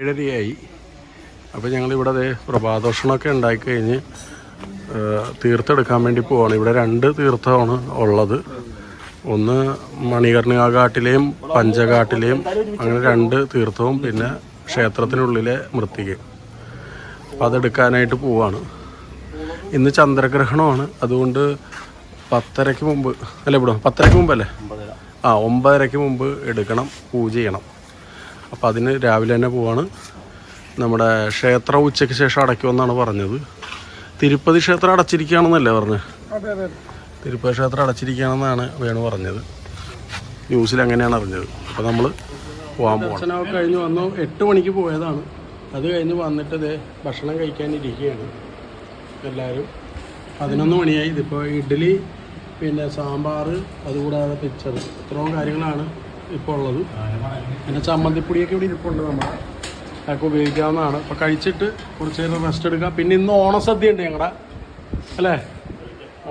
ഏഴരയായി. അപ്പോൾ ഞങ്ങളിവിടെ ദേ പ്രഭാതോഷണമൊക്കെ ഉണ്ടാക്കി കഴിഞ്ഞ് ആ, തീർത്തെടുക്കാൻ വേണ്ടി പോവാണ്. ഇവിടെ രണ്ട് തീർത്ഥമാണ് ഉള്ളത്. ഒന്ന് മണികർണിക ഘാട്ടിലെയും പഞ്ചഘാട്ടിലെയും അങ്ങനെ രണ്ട് തീർത്ഥവും പിന്നെ ക്ഷേത്രത്തിനുള്ളിലെ മൃത്തികയും അപ്പോൾ അതെടുക്കാനായിട്ട് പോവാണ്. ഇന്ന് ചന്ദ്രഗ്രഹണമാണ്. അതുകൊണ്ട് പത്തരയ്ക്ക് മുമ്പ് അല്ല ഇവിടെ പത്തരയ്ക്ക് മുമ്പല്ലേ? ആ ഒമ്പതരയ്ക്ക് മുമ്പ് എടുക്കണം പൂജ ചെയ്യണം. അപ്പോൾ അതിന് രാവിലെ തന്നെ പോവാണ്. നമ്മുടെ ക്ഷേത്രം ഉച്ചയ്ക്ക് ശേഷം അടയ്ക്കുമെന്നാണ് പറഞ്ഞത്. തിരുപ്പതി ക്ഷേത്രം അടച്ചിരിക്കുകയാണെന്നല്ലേ പറഞ്ഞത് തിരുപ്പതി ക്ഷേത്രം അടച്ചിരിക്കുകയാണെന്നാണ് വേണു പറഞ്ഞത്. ന്യൂസിൽ അങ്ങനെയാണ് അറിഞ്ഞത്. അപ്പോൾ നമ്മൾ പോകാൻ പോകണം കഴിഞ്ഞ് വന്നു. എട്ട് മണിക്ക് പോയതാണ്. അത് കഴിഞ്ഞ് വന്നിട്ട് ദേ ഭക്ഷണം കഴിക്കാനിരിക്കുകയാണ് എല്ലാവരും പതിനൊന്ന് മണിയായി. ഇതിപ്പോൾ ഇഡ്ഡലി പിന്നെ സാമ്പാർ അതുകൂടാതെ പിച്ചർ ഇത്രയും കാര്യങ്ങളാണ് ഇപ്പോൾ ഉള്ളത് പിന്നെ ചമ്മന്തിപ്പൊടിയൊക്കെ ഇവിടെ ഇരിപ്പുണ്ട് നമ്മൾ അതൊക്കെ ഉപയോഗിക്കാവുന്നതാണ്. അപ്പോൾ കഴിച്ചിട്ട് കുറച്ച് നേരം റെസ്റ്റ് എടുക്കാം പിന്നെ ഇന്ന് ഓണസദ്യ ഉണ്ട് ഞങ്ങളുടെ അല്ലേ?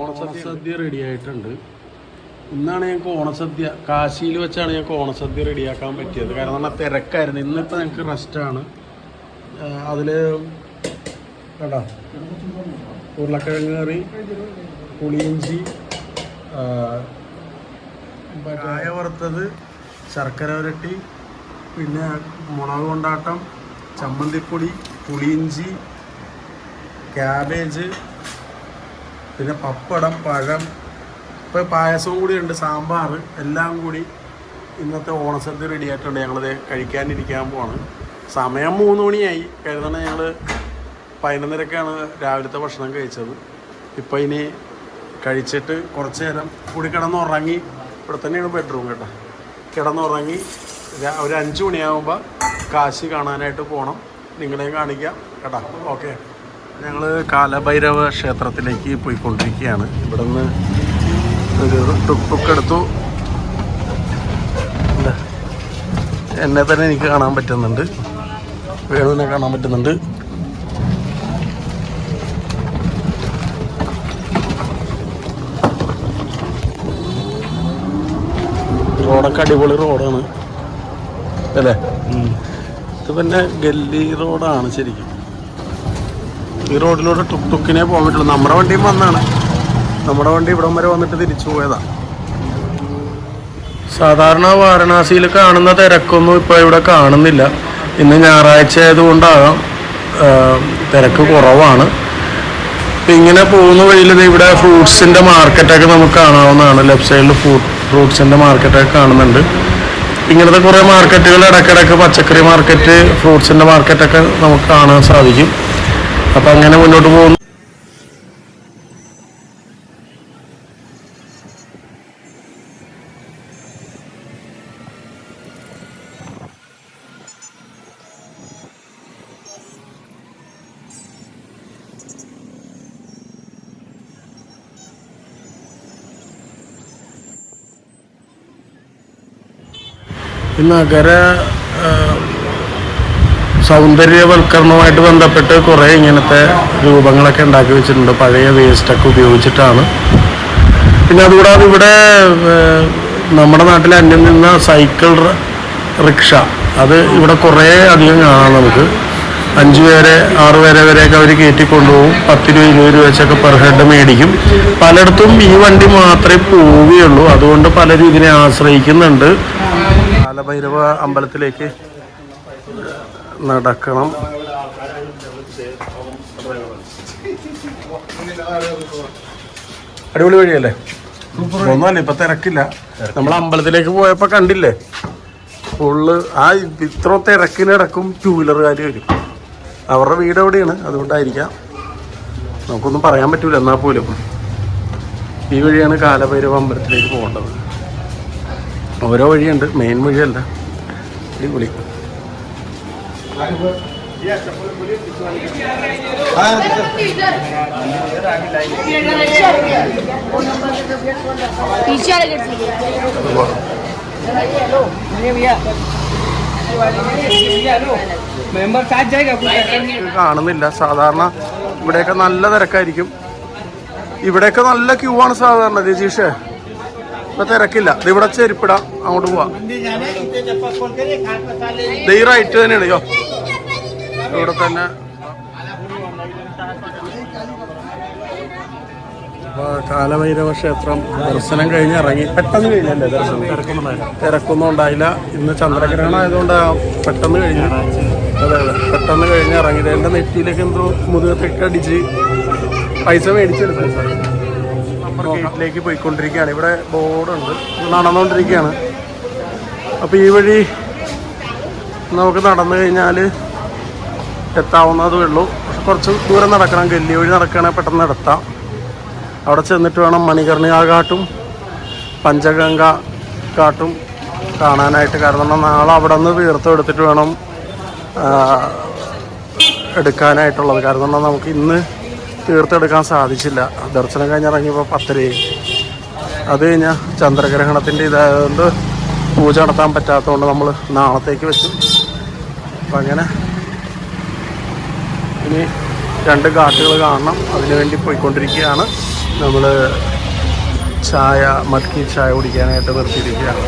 ഓണസദ്യ സദ്യ റെഡി ആയിട്ടുണ്ട്. ഇന്നാണ് ഞങ്ങൾക്ക് ഓണസദ്യ. കാശിയിൽ വെച്ചാണ് ഞങ്ങൾക്ക് ഓണസദ്യ റെഡിയാക്കാൻ പറ്റിയത്. കാരണം നല്ല തിരക്കായിരുന്നു. ഇന്നിപ്പോൾ ഞങ്ങൾക്ക് റെസ്റ്റാണ് അതിൽ കേട്ടോ ഉരുളക്കിഴങ്ങ് കറി പുളിയിഞ്ചി കായ വറുത്തത് ശർക്കര ഉരട്ടി പിന്നെ മുളക് കൊണ്ടാട്ടം ചമ്മന്തിപ്പൊടി പുളിയിഞ്ചി ക്യാബേജ് പിന്നെ പപ്പടം പഴം. ഇപ്പോൾ പായസവും കൂടി ഉണ്ട് സാമ്പാർ എല്ലാം കൂടി ഇന്നത്തെ ഓണസദ്യ റെഡി ആയിട്ടുണ്ട്. ഞങ്ങളത് കഴിക്കാനിരിക്കാൻ പോവാണ്. സമയം മൂന്ന് മണിയായി. കരുതണ ഞങ്ങൾ പതിനൊന്നരക്കാണ് രാവിലത്തെ ഭക്ഷണം കഴിച്ചത്. ഇപ്പോൾ ഇനി കഴിച്ചിട്ട് കുറച്ച് നേരം കൂടി കിടന്നുറങ്ങി ഇവിടെ തന്നെയാണ് ബെഡ്റൂം കേട്ടോ. കിടന്നുറങ്ങി ഒരു അഞ്ച് മണിയാകുമ്പോൾ കാശി കാണാനായിട്ട് പോകണം നിങ്ങളെയും കാണിക്കാം. കേട്ടോ? ഓക്കെ ഞങ്ങൾ കാലഭൈരവ ക്ഷേത്രത്തിലേക്ക് പോയിക്കൊണ്ടിരിക്കുകയാണ്. ഇവിടെ നിന്ന് ഒരു ടുക്ക് എടുത്തു. എന്നെ തന്നെ എനിക്ക് കാണാൻ പറ്റുന്നുണ്ട്. വേണുവിനെ കാണാൻ പറ്റുന്നുണ്ട്. റോഡൊക്കെ അടിപൊളി റോഡാണ്. അല്ലേ? ഇത് പിന്നെ ഗല്ലി റോഡാണ് ശരിക്കും. ഈ റോഡിലൂടെ ടുക്ക് ടുക്കിനെ പോകാൻ പറ്റുള്ളൂ. നമ്മുടെ വണ്ടിയും വന്നാണ്. നമ്മുടെ വണ്ടി ഇവിടം വരെ വന്നിട്ട് തിരിച്ചു പോയതാ. സാധാരണ വാരണാസിയിൽ കാണുന്ന തിരക്കൊന്നും ഇപ്പോൾ ഇവിടെ കാണുന്നില്ല. ഇന്ന് ഞായറാഴ്ച ആയതുകൊണ്ടാകാം. തിരക്ക് കുറവാണ്. ഇപ്പം ഇങ്ങനെ പോകുന്ന വഴിയിൽ ഇവിടെ ഫ്രൂട്ട്സിന്റെ മാർക്കറ്റൊക്കെ നമുക്ക് കാണാവുന്നതാണ്. ലെഫ്റ്റ് സൈഡിൽ ഫ്രൂട്ട് ഫ്രൂട്ട്സിന്റെ മാർക്കറ്റൊക്കെ കാണുന്നുണ്ട്. ഇങ്ങനത്തെ കുറേ മാർക്കറ്റുകൾ ഇടയ്ക്കിടയ്ക്ക് പച്ചക്കറി മാർക്കറ്റ് ഫ്രൂട്ട്സിന്റെ മാർക്കറ്റൊക്കെ നമുക്ക് കാണാൻ സാധിക്കും. അപ്പോൾ അങ്ങനെ മുന്നോട്ട് പോകുന്നു ഈ നഗര സൗന്ദര്യവൽക്കരണവുമായിട്ട് ബന്ധപ്പെട്ട് കുറേ ഇങ്ങനത്തെ രൂപങ്ങളൊക്കെ ഉണ്ടാക്കി വെച്ചിട്ടുണ്ട്. പഴയ വേസ്റ്റൊക്കെ ഉപയോഗിച്ചിട്ടാണ്. പിന്നെ അതുകൂടാതെ ഇവിടെ നമ്മുടെ നാട്ടിൽ അന്യം നിന്ന സൈക്കിൾ റിക്ഷ അത് ഇവിടെ കുറേ അധികം കാണാം നമുക്ക്. അഞ്ച് പേരെ ആറ് പേരെ വരെയൊക്കെ അവർ കയറ്റി കൊണ്ടുപോകും. പത്ത് രൂപ ഇരുപത് രൂപ വെച്ചൊക്കെ പെർ ഹെഡ് മേടിക്കും. പലയിടത്തും ഈ വണ്ടി മാത്രമേ പോവുകയുള്ളൂ. അതുകൊണ്ട് പലരും ഇതിനെ ആശ്രയിക്കുന്നുണ്ട്. കാലഭൈരവ അമ്പലത്തിലേക്ക് നടക്കണം. അടിപൊളി വഴിയല്ലേ? ഒന്നുമല്ല ഇപ്പൊ തിരക്കില്ല. നമ്മൾ അമ്പലത്തിലേക്ക് പോയപ്പോ കണ്ടില്ലേ? ഫുള്ള് ആ ഇത്ര തിരക്കിനിടക്കും ടൂ വീലറുകാർ വരും. അവരുടെ വീട് എവിടെയാണ്? അതുകൊണ്ടായിരിക്കാം. നമുക്കൊന്നും പറയാൻ പറ്റൂല എന്നാൽ പോലും. ഈ വഴിയാണ് കാലഭൈരവ അമ്പലത്തിലേക്ക് പോകേണ്ടത്. ഓരോ വഴിയുണ്ട്. മെയിൻ വഴിയല്ല. അടിപൊളി. കാണുന്നില്ല. സാധാരണ ഇവിടെയൊക്കെ നല്ല തിരക്കായിരിക്കും. ഇവിടെയൊക്കെ നല്ല ക്യൂ ആണ് സാധാരണ രജീഷേ. ഇപ്പൊ തിരക്കില്ല. ഇത് ഇവിടെ ചെരുപ്പിടാം. അങ്ങോട്ട് പോവാം. ഈ റൈറ്റ് തന്നെയാണ്. യോ. ഇവിടെ തന്നെ. കാലഭൈരവ ക്ഷേത്രം ദർശനം കഴിഞ്ഞ് ഇറങ്ങി. പെട്ടെന്ന് കഴിഞ്ഞല്ലേ ദർശനം? തിരക്കൊന്നും ഉണ്ടായില്ല ഇന്ന് ചന്ദ്രഗ്രഹണം ആയതുകൊണ്ട് പെട്ടെന്ന് കഴിഞ്ഞു. അതെ അതെ. പെട്ടെന്ന് കഴിഞ്ഞ് ഇറങ്ങിയത് എന്റെ നെറ്റിയിലേക്ക് എന്തോ മുതുകത്തൊക്കെ അടിച്ച് പൈസ മേടിച്ചെടുത്തു. നമ്മൾ ഗേറ്റിലേക്ക് പോയിക്കൊണ്ടിരിക്കുകയാണ്. ഇവിടെ ബോർഡുണ്ട്. നടന്നുകൊണ്ടിരിക്കുകയാണ് അപ്പോൾ ഈ വഴി നമുക്ക് നടന്നു കഴിഞ്ഞാൽ എത്താവുന്നതേ ഉള്ളൂ. പക്ഷെ കുറച്ച് ദൂരം നടക്കണം. ഗല്ലി വഴി നടക്കുകയാണെങ്കിൽ പെട്ടെന്ന് നടത്താം. അവിടെ ചെന്നിട്ട് വേണം മണികർണിക കാട്ടും പഞ്ചഗംഗ കാട്ടും കാണാനായിട്ട്. കാരണം നാളെ അവിടെ നിന്ന് തീർത്ഥം എടുത്തിട്ട് വേണം എടുക്കാനായിട്ടുള്ളത്. കാരണം നമുക്ക് ഇന്ന് തീർത്ഥം എടുക്കാൻ സാധിച്ചില്ല. ദർശനം കഴിഞ്ഞിറങ്ങിയപ്പോൾ പത്തരയായി. അത് കഴിഞ്ഞാൽ ചന്ദ്രഗ്രഹണത്തിന്റെ ഇതായതുകൊണ്ട് പൂജ നടത്താൻ പറ്റാത്തതുകൊണ്ട് നമ്മൾ നാളത്തേക്ക് വെച്ചു. അപ്പം അങ്ങനെ ഇനി രണ്ട് ഘാട്ടുകൾ കാണണം. അതിനുവേണ്ടി പോയിക്കൊണ്ടിരിക്കുകയാണ്. നമ്മൾ ചായ മടക്കി ചായ കുടിക്കാനായിട്ട് നിർത്തിയിരിക്കുകയാണ്.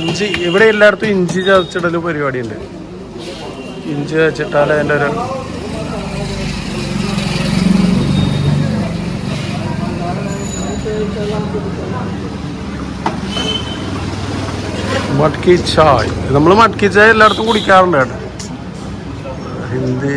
ഇഞ്ചി ഇവിടെ എല്ലായിടത്തും ഇഞ്ചി ചതച്ചിടൽ പരിപാടിയുണ്ട്. ഇഞ്ചി ചതച്ചിട്ടാൽ അതിന്റെ ഒരു മട്കി ചായ്. നമ്മൾ മട്കി ചായ എല്ലായിടത്തും കുടിക്കാറുണ്ട് കേട്ടോ. ഹിന്ദി.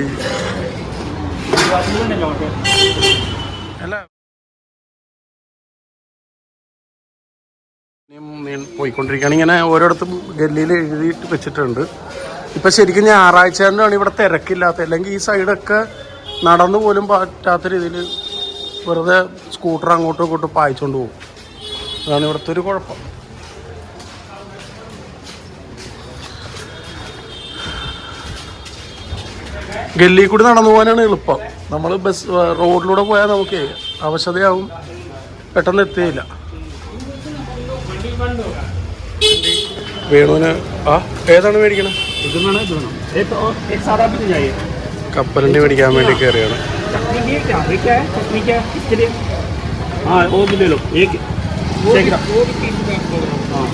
പോയിക്കൊണ്ടിരിക്കുകയാണ്. ഇങ്ങനെ ഓരോടത്തും ഗല്ലിയിൽ എഴുതിയിട്ട് വെച്ചിട്ടുണ്ട്. ഇപ്പം ശരിക്കും ഞായറാഴ്ച തന്നെയാണ് ഇവിടെ തിരക്കില്ലാത്ത അല്ലെങ്കിൽ ഈ സൈഡൊക്കെ നടന്നു പോലും പറ്റാത്ത രീതിയിൽ വെറുതെ സ്കൂട്ടർ അങ്ങോട്ടും ഇങ്ങോട്ടും പായിച്ചുകൊണ്ട് പോകും അതാണ് ഇവിടുത്തെ ഒരു കുഴപ്പം. ഗല്ലി കൂടി നടന്നു പോകാനാണ് എളുപ്പം. നമ്മൾ ബസ് റോഡിലൂടെ പോയാൽ നമുക്ക് അവശതയാവും. പെട്ടെന്ന് എത്തിയില്ല വേണുവിന് ആ ഏതാണ് മേടിക്കണം? കപ്പലിന്റെ മേടിക്കാൻ വേണ്ടി കയറിയാണ് चटनी की क्या ये क्या है चटनी क्या है इसके लिए हाँ वो भी ले लो एक एक हाँ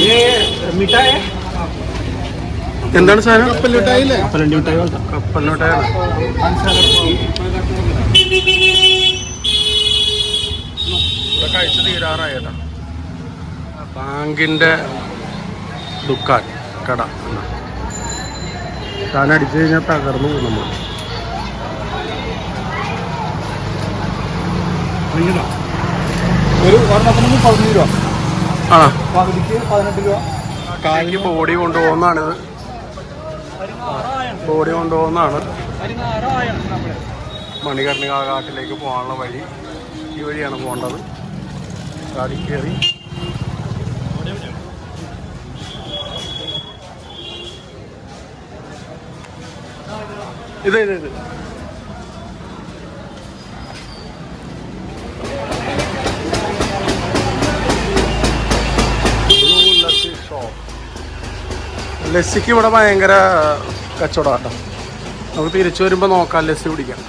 ये मीठा है എന്താണ് സാധനം पलंडी मिठाई वाला കപ്പലിനോട്ടാണ് ഇവിടെ കഴിച്ച് തീരാറായി കേട്ടോ ബാങ്കിൻ്റെ ദുക്കാൻ കട താൻ അടിച്ചു കഴിഞ്ഞാൽ തകർന്നു പോകും നമ്മൾ ഒരു ഒരെണ്ണത്തിന് പതിനഞ്ച് രൂപ. ആ പകുതിക്ക് പതിനെട്ട് രൂപ. കാലിക്ക് ബോഡി കൊണ്ടുപോകുന്നതാണിത്. ബോഡി കൊണ്ടുപോകുന്നതാണ്. മണികർണിക കാട്ടിലേക്ക് പോകാനുള്ള വഴി ഈ വഴിയാണ് പോകേണ്ടത്. കാടി കയറി. ഇത് ഇത് ലസ്സിക്ക് ഇവിടെ ഭയങ്കര കച്ചവടം കേട്ടോ നമുക്ക് തിരിച്ചു വരുമ്പോൾ നോക്കാം ലസ്സി കുടിക്കാം.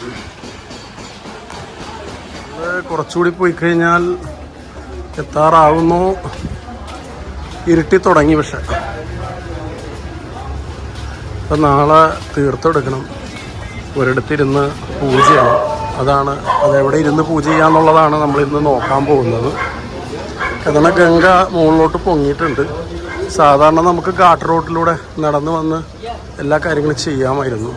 ഇത് കുറച്ചുകൂടി പോയി കഴിഞ്ഞാൽ എത്താറാവുന്നു. ഇരുട്ടി തുടങ്ങി പക്ഷെ. അപ്പം നാളെ തീർത്തെടുക്കണം. ഒരിടത്തിരുന്ന് പൂജ ചെയ്യണം അതാണ് അതെവിടെ ഇരുന്ന് പൂജ ചെയ്യാന്നുള്ളതാണ് നമ്മൾ ഇന്ന് നോക്കാൻ പോകുന്നത്. കഥന ഗംഗ മുകളിലോട്ട് പൊങ്ങിയിട്ടുണ്ട്. സാധാരണ നമുക്ക് ഘാട്ട് റോഡിലൂടെ നടന്നു വന്ന് എല്ലാ കാര്യങ്ങളും ചെയ്യാമായിരുന്നു.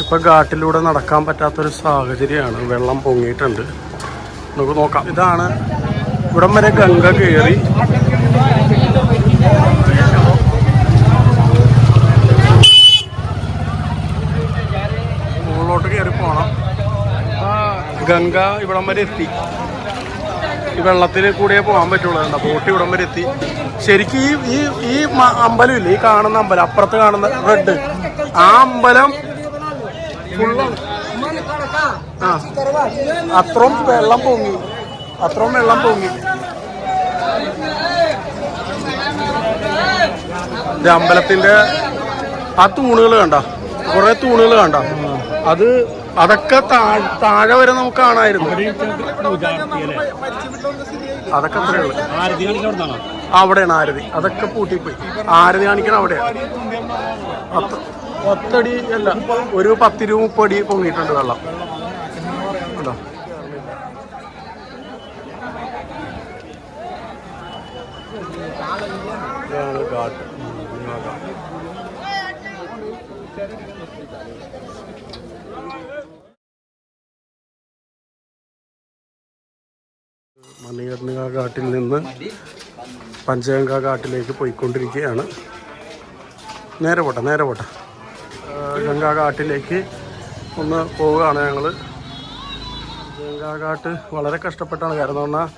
ഇപ്പോൾ ഇപ്പം ഘാട്ടിലൂടെ നടക്കാൻ പറ്റാത്തൊരു സാഹചര്യമാണ്. വെള്ളം പൊങ്ങിയിട്ടുണ്ട്. നമുക്ക് നോക്കാം. ഇതാണ് ഇവിടം വരെ ഗംഗ കയറി മുകളിലോട്ട് കയറി പോകണം ആ, ഗംഗ ഇവിടം വരെ എത്തി. ഈ വെള്ളത്തിൽ കൂടിയേ പോകാൻ പറ്റുള്ളൂ കണ്ടോ ബോട്ട് ഇവിടം വരെ എത്തി. ശരിക്കും ഈ ഈ ഈ അമ്പലം ഇല്ലേ? ഈ കാണുന്ന അമ്പലം അപ്പുറത്ത് കാണുന്ന റെഡ് ആ അമ്പലം അത്രയും വെള്ളം പൊങ്ങി. അത്രയും വെള്ളം പൊങ്ങി. അമ്പലത്തിന്റെ ആ തൂണുകൾ കണ്ട? കുറെ തൂണുകൾ കണ്ട. അത് അതൊക്കെ താഴ്- വരെ നമുക്ക് കാണായിരുന്നു. അതൊക്കെ അത്രേ ഉള്ളു. ആരതി കാണിക്കാൻ അവിടുന്നാണോ? അവിടെയാണ് ആരതി. അതൊക്കെ പൂട്ടിപ്പോയി. ആരതി കാണിക്കണം അവിടെയാണ് പത്ത് പത്തടി അല്ല ഒരു പത്തിരു മുപ്പടി പൊങ്ങിയിട്ടുണ്ട് വെള്ളം കണ്ടോ ഇതാണ് ഘാട്ട് ഘാട്ട് മണികർണിക ഘാട്ടിൽ നിന്ന് പഞ്ചഗംഗ ഘാട്ടിലേക്ക് പോയിക്കൊണ്ടിരിക്കുകയാണ്. നേരെ പോട്ടെ നേരെ പോട്ടെ. ഗംഗാ ഘാട്ടിലേക്ക് ഒന്ന് പോവുകയാണ് ഞങ്ങൾ ഗംഗാ ഘാട്ട് വളരെ കഷ്ടപ്പെട്ടാണ്. കാരണം പറഞ്ഞാൽ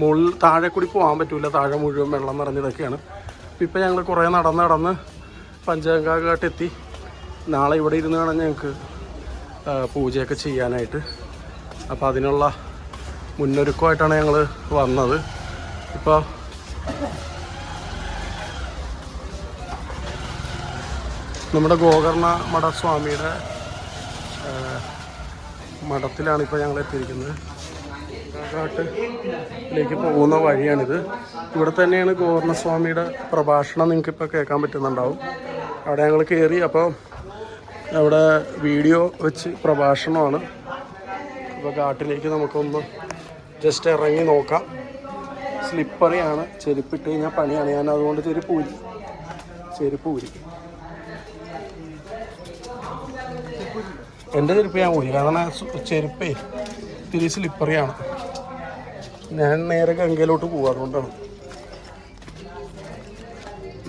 മുകളിൽ താഴെ കൂടി പോകാൻ പറ്റില്ല താഴെ മുഴുവൻ വെള്ളം നിറഞ്ഞതൊക്കെയാണ്. ഇപ്പം ഞങ്ങൾ കുറേ നടന്ന് നടന്ന് പഞ്ചഗംഗാ ഘാട്ട് എത്തി നാളെ ഇവിടെ ഇരുന്ന് വേണം ഞങ്ങൾക്ക് പൂജയൊക്കെ ചെയ്യാനായിട്ട്. അപ്പോൾ അതിനുള്ള മുന്നൊരുക്കമായിട്ടാണ് ഞങ്ങൾ വന്നത്. ഇപ്പോൾ നമ്മുടെ ഗോകർണ മഠസ്വാമിയുടെ മഠത്തിലാണ് ഇപ്പോൾ ഞങ്ങൾ എത്തിയിരിക്കുന്നത്. കാട്ടിലേക്ക് പോകുന്ന വഴിയാണിത്. ഇവിടെ തന്നെയാണ് ഗോവർണസ്വാമിയുടെ പ്രഭാഷണം നിങ്ങൾക്ക് ഇപ്പോൾ കേൾക്കാൻ പറ്റുന്നുണ്ടാവും. അവിടെ ഞങ്ങൾ കയറി. അപ്പോൾ അവിടെ വീഡിയോ വെച്ച് പ്രഭാഷണമാണ്. അപ്പോൾ കാട്ടിലേക്ക് നമുക്കൊന്ന് ജസ്റ്റ് ഇറങ്ങി നോക്കാം. സ്ലിപ്പറിയാണ് ചെരുപ്പിട്ട് കഴിഞ്ഞാൽ പണിയാണ്. ഞാൻ അതുകൊണ്ട് ചെരുപ്പ് ഊരി. ചെരുപ്പ് ഊരി. എന്റെ ചെരുപ്പ് ഞാൻ ഊരി. കാരണം ചെരുപ്പേ ഇത്തിരി സ്ലിപ്പറിയാണ് ഞാൻ നേരെ ഗംഗയിലോട്ട് പോകും അതുകൊണ്ടാണ്.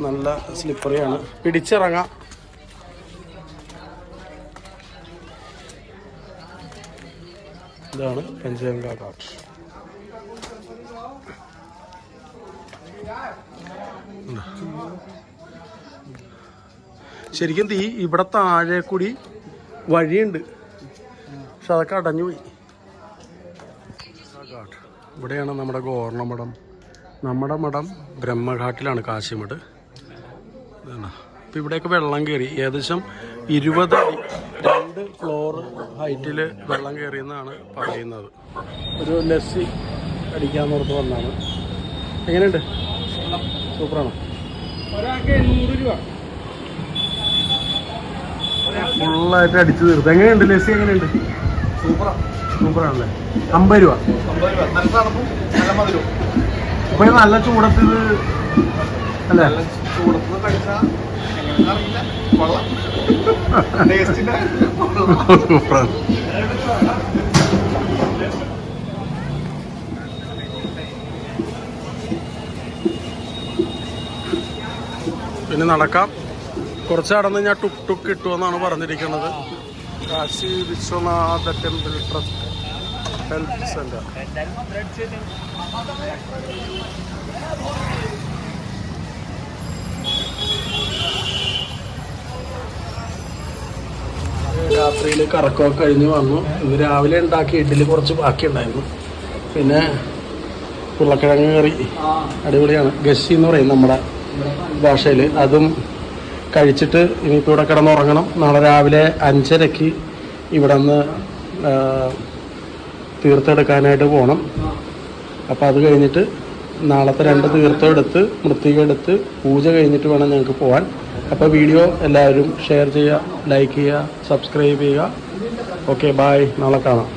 നല്ല സ്ലിപ്പറിയാണ് പിടിച്ചിറങ്ങാം. ഇതാണ് പഞ്ചഗംഗ ഘാട്ട് ശരിക്കും തീ ഇവിടെ താഴെ കൂടി വഴിയുണ്ട്. പക്ഷെ അതൊക്കെ അടഞ്ഞു പോയി. ഘാട്ട് ഇവിടെയാണ് നമ്മുടെ ഗോർണ മഠം. നമ്മുടെ മഠം ബ്രഹ്മഘാട്ടിലാണ് കാശിമഠ്. ഇതാണ്. ഇപ്പം ഇവിടെയൊക്കെ വെള്ളം കയറി ഏകദേശം ഇരുപത് അടി രണ്ട് ഫ്ലോർ ഹൈറ്റിൽ വെള്ളം കയറിയെന്നാണ് പറയുന്നത്. ഒരു ലസ്സി അടിക്കാൻ ഓർത്ത് വന്നാണ്. എങ്ങനെയുണ്ട്? സൂപ്പറാണ്? ഒരാൾക്ക് എണ്ണൂറ് രൂപ. ഫുള്ളായിട്ട് അടിച്ചു തീർത്ത്. എങ്ങനെയുണ്ട് ലസ്സി? എങ്ങനെയുണ്ട്? സൂപ്പറാണ് സൂപ്പറാണല്ലേ? അമ്പത് രൂപ. അമ്പത് രൂപ. നല്ല പിന്നെ നടക്കാം. കുറച്ച് നടന്ന് ഞാൻ ടുക് ടുക്ക് കിട്ടുമെന്നാണ് പറഞ്ഞിരിക്കുന്നത്. Kashi Vishwanath temple trust health centre. രാത്രിയിൽ കറക്കമൊക്കെ കഴിഞ്ഞ് വന്നു. ഇന്ന് രാവിലെ ഉണ്ടാക്കിയ ഇഡ്ഡലി കുറച്ച് ബാക്കിയുണ്ടായിരുന്നു പിന്നെ ഉരുളക്കിഴങ്ങ് കറി അടിപൊളിയാണ്. ഗസി എന്ന് പറയും നമ്മുടെ ഭാഷയിൽ അതും കഴിച്ചിട്ട് ഇനിയിപ്പോൾ ഇവിടെ കിടന്നുറങ്ങണം നാളെ രാവിലെ അഞ്ചരയ്ക്ക് ഇവിടെ നിന്ന് തീർത്തെടുക്കാനായിട്ട് പോകണം അപ്പോൾ അത് കഴിഞ്ഞിട്ട് നാളത്തെ രണ്ട് തീർത്ഥം എടുത്ത് മൃത്തിക എടുത്ത് പൂജ കഴിഞ്ഞിട്ട് വേണം ഞങ്ങൾക്ക് പോകാൻ അപ്പോൾ വീഡിയോ എല്ലാവരും ഷെയർ ചെയ്യുക ലൈക്ക് ചെയ്യുക സബ്സ്ക്രൈബ് ചെയ്യുക. Okay bye. നാളെ കാണാം.